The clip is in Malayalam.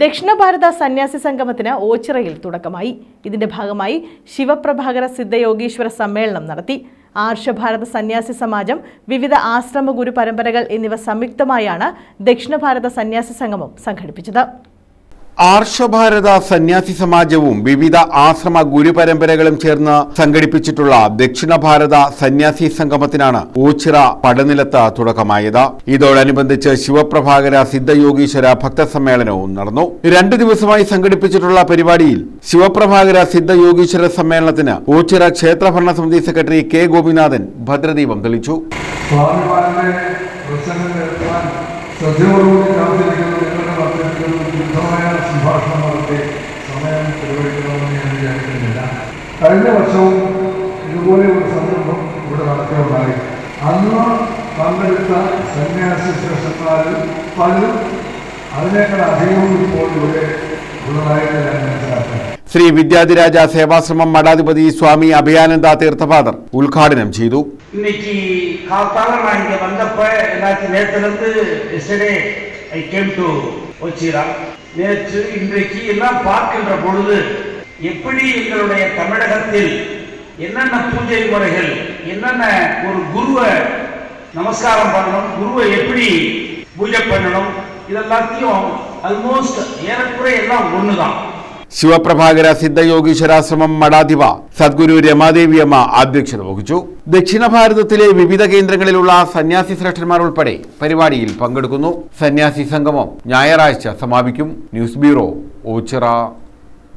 ദക്ഷിണ ഭാരത സന്യാസി സംഗമത്തിന് ഓച്ചിറയിൽ തുടക്കമായി. ഇതിന്റെ ഭാഗമായി ശിവപ്രഭാകര സിദ്ധയോഗീശ്വര സമ്മേളനം നടത്തി. ആർഷഭാരത സന്യാസി സമാജം വിവിധ ആശ്രമ ഗുരു പരമ്പരകൾ എന്നിവ സംയുക്തമായാണ് ദക്ഷിണ ഭാരത സന്യാസി സംഗമം സംഘടിപ്പിച്ചത്. ആർഷഭാരത സന്യാസി സമാജവും വിവിധ ആശ്രമ ഗുരുപരമ്പരകളും ചേർന്ന് സംഘടിപ്പിച്ചിട്ടുള്ള ദക്ഷിണ ഭാരത സന്യാസി സംഗമത്തിനാണ് ഊച്ചിറ പടനിലത്ത് തുടക്കമായത്. ഇതോടനുബന്ധിച്ച് ശിവപ്രഭാകര സിദ്ധയോഗീശ്വര ഭക്തസമ്മേളനവും നടന്നു. രണ്ടു ദിവസമായി സംഘടിപ്പിച്ചിട്ടുള്ള പരിപാടിയിൽ ശിവപ്രഭാകര സിദ്ധയോഗീശ്വര സമ്മേളനത്തിന് ഓച്ചിറ ക്ഷേത്രഭരണ സമിതി സെക്രട്ടറി കെ ഗോപിനാഥൻ ഭദ്രദീപം തെളിച്ചു. കഴിഞ്ഞ വർഷവും ഇതുപോലെ ഒരു സംരംഭം ഇവിടെ നടക്കുകയുണ്ടായി അന്ന് പങ്കെടുത്ത സന്യാസി ശ്രേഷ്ഠന്മാരിൽ പലരും അതിനേക്കാൾ അധികവും ഇപ്പോൾ ഇവിടെ ഉള്ളതായിട്ട് ഞാൻ മനസ്സിലാക്കുന്നു ശ്രീ വിദ്യാധിരാജ സേവാശ്രമം മഠാധിപതി സ്വാമി അഭയാനന്ദ തീർത്ഥപാദർ ഉദ്ഘാടനം ചെയ്തു இன்னைக்கு காத்தால நான் இங்க வந்தப்ப என்னாச்சு நேத்துல இருந்து yesterday I came to Ochira நேற்று இன்றைக்கு எல்லாம் பார்க்கின்ற பொழுது எப்படி எங்களுடைய தமிழகத்தில் என்னென்ன பூஜை முறைகள் என்னென்ன ஒரு குருவை நமஸ்காரம் பண்ணணும் குருவை எப்படி பூஜை பண்ணணும் இதெல்லாத்தையும் ஆல்மோஸ்ட் ஏறக்குறைய எல்லாம் ஒண்ணுதான் ശിവപ്രഭാകര സിദ്ധയോഗീശ്വരാശ്രമം മഠാധിപ സദ്ഗുരു രമാദേവിയമ്മ അധ്യക്ഷത വഹിച്ചു ദക്ഷിണ ഭാരതത്തിലെ വിവിധ കേന്ദ്രങ്ങളിലുള്ള സന്യാസി ശ്രേഷ്ഠന്മാർ ഉൾപ്പെടെ പരിപാടിയിൽ പങ്കെടുക്കുന്നു സന്യാസി സംഗമം ഞായറാഴ്ച സമാപിക്കും ന്യൂസ് ബ്യൂറോ ഓച്ചിറ